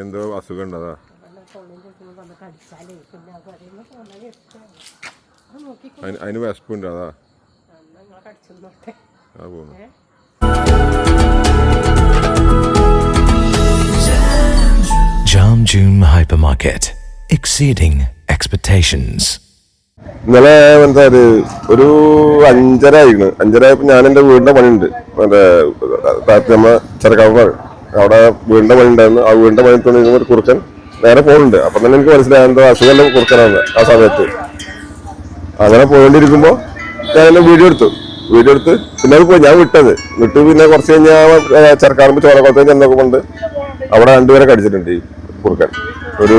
എന്തോ അസുഖം ഉണ്ടതാ പിന്നെ അതിന് വിശപ്പുണ്ട് അതാ. ആ പോകുന്നു. Jam Jam hyper market exceeding expectations ഇന്നലെ എന്താ ഒരു ഒരു അഞ്ചര ആയിരുന്നു അഞ്ചര ആയപ്പോൾ ഞാൻ എന്റെ വീടിന്റെ പണിയുണ്ട്. മറ്റേ താഴത്ത് നമ്മ ചെറുക്കാവ് അവിടെ വീണ്ട പണി ഉണ്ടായിരുന്നു ആ വീണ്ട പണി തോന്നിയിരുന്ന ഒരു കുറുക്കൻ നേരെ പോകുന്നുണ്ട് അപ്പം തന്നെ എനിക്ക് മനസ്സിലായി എന്തോ അസുഖം കുറുക്കനാണ് ആ സമയത്ത്. അങ്ങനെ പോയിക്കൊണ്ടിരിക്കുമ്പോൾ ഞാൻ എന്നെ വീഡിയോ എടുത്തു. വീഡിയോ എടുത്ത് പിന്നെ അത് പോയി. ഞാൻ വിട്ടത്. വിട്ട് പിന്നെ കുറച്ച് കഴിഞ്ഞാൽ ചെറുക്കാറുമ്പോ ചോരക്കുളത്തേക്ക് എന്നൊക്കെ കൊണ്ട് അവിടെ രണ്ടുപേരെ കടിച്ചിട്ടുണ്ട് ഈ കുറുക്കൻ. ഒരു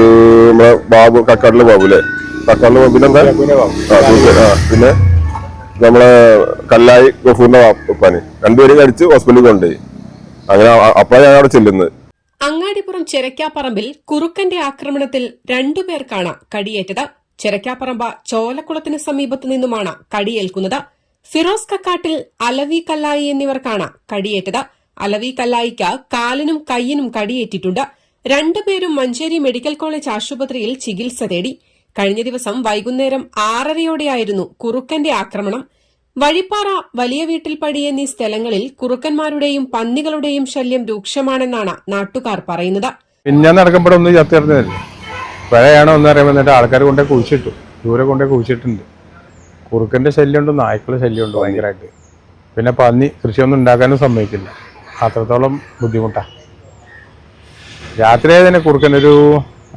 നമ്മളെ ബാബു കക്കാടിലെ ബാബു അല്ലേ? കക്കാടിലെ ബാബു. കുറുക്കൻ. ആ, പിന്നെ നമ്മളെ കല്ലായി ഗഫൂറിന്റെ ഉപ്പാന്. രണ്ടുപേരും കടിച്ച് ഹോസ്പിറ്റലിൽ കൊണ്ടുപോയി. അങ്ങനെ അപ്പോഴാണ് അവിടെ ചെല്ലുന്നത്. അങ്ങാടിപ്പുറം ചെരക്കാപ്പറമ്പിൽ കുറുക്കന്റെ ആക്രമണത്തിൽ രണ്ടുപേർക്കാണ് കടിയേറ്റത്. ചെരക്കാപ്പറമ്പ ചോലക്കുളത്തിന് സമീപത്ത് നിന്നുമാണ് കടിയേൽക്കുന്നത്. ഫിറോസ് കക്കാട്ടിൽ അലവി കല്ലായി എന്നിവർക്കാണ് കടിയേറ്റത്. അലവി കല്ലായിക്ക് കാലിനും കൈയിനും കടിയേറ്റിട്ടുണ്ട്. രണ്ടുപേരും മഞ്ചേരി മെഡിക്കൽ കോളേജ് ആശുപത്രിയിൽ ചികിത്സ തേടി. കഴിഞ്ഞ ദിവസം വൈകുന്നേരം ആറരയോടെയായിരുന്നു കുറുക്കന്റെ ആക്രമണം. വഴിപ്പാറ വലിയ വീട്ടിൽപ്പടി എന്നീ സ്ഥലങ്ങളിൽ കുറുക്കന്മാരുടെയും പന്നികളുടെയും ശല്യം രൂക്ഷമാണെന്നാണ് നാട്ടുകാർ പറയുന്നത്. പിന്നെ നടക്കുമ്പോൾ ഒന്ന് ചത്തിറന്നതല്ലേ പഴയാണ് ഒന്ന് അറിയാൻ വന്നിട്ട് ആൾക്കാർ കൊണ്ടേ കുഴിച്ചിട്ടു. ദൂരെ കൊണ്ടേ കുഴിച്ചിട്ടുണ്ട്. കുറുക്കന്റെ ശല്യമുണ്ട് നായ്ക്കളുടെ ശല്യമുണ്ട് ഭയങ്കരമായിട്ട് പിന്നെ പന്നി കൃഷിയൊന്നും ഉണ്ടാക്കാനും സമ്മതിക്കില്ല. അത്രത്തോളം ബുദ്ധിമുട്ടാ. രാത്രി തന്നെ കുറുക്കനൊരു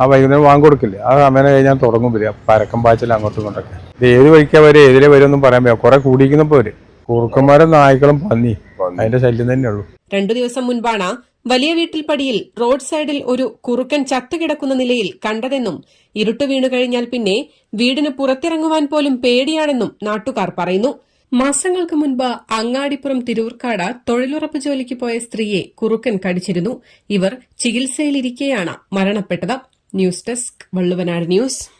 ആ വൈകുന്നേരം വാങ്ങി കൊടുക്കില്ല ആ സമയം കഴിഞ്ഞാൽ തുടങ്ങും പരക്കം പാച്ചിൽ അങ്ങോട്ടും ഇങ്ങോട്ടൊക്കെ ഇത് ഏത് വഴിക്കാ വരെ ഏതിലെ വരുമെന്നും പറയാൻ പറ്റില്ല. കുറെ കൂടിയിരിക്കുന്നപ്പോ വരും കുറുക്കന്മാരും നായ്ക്കളും പന്നി. അതിന്റെ ശല്യം തന്നെയുള്ളൂ രണ്ടു ദിവസം മുൻപാണ് വലിയ വീട്ടിൽ പടിയിൽ റോഡ് സൈഡിൽ ഒരു കുറുക്കൻ ചത്തുകിടക്കുന്ന നിലയിൽ കണ്ടതെന്നും ഇരുട്ട് വീണു കഴിഞ്ഞാൽ പിന്നെ വീടിന് പുറത്തിറങ്ങുവാൻ പോലും പേടിയാണെന്നും നാട്ടുകാർ പറയുന്നു. മാസങ്ങൾക്ക് മുൻപ് അങ്ങാടിപ്പുറം തിരൂർക്കാട് തൊഴിലുറപ്പ് ജോലിക്ക് പോയ സ്ത്രീയെ കുറുക്കൻ കടിച്ചിരുന്നു. ഇവർ ചികിത്സയിലിരിക്കെയാണ് മരണപ്പെട്ടത്. News desk Valluvanad news.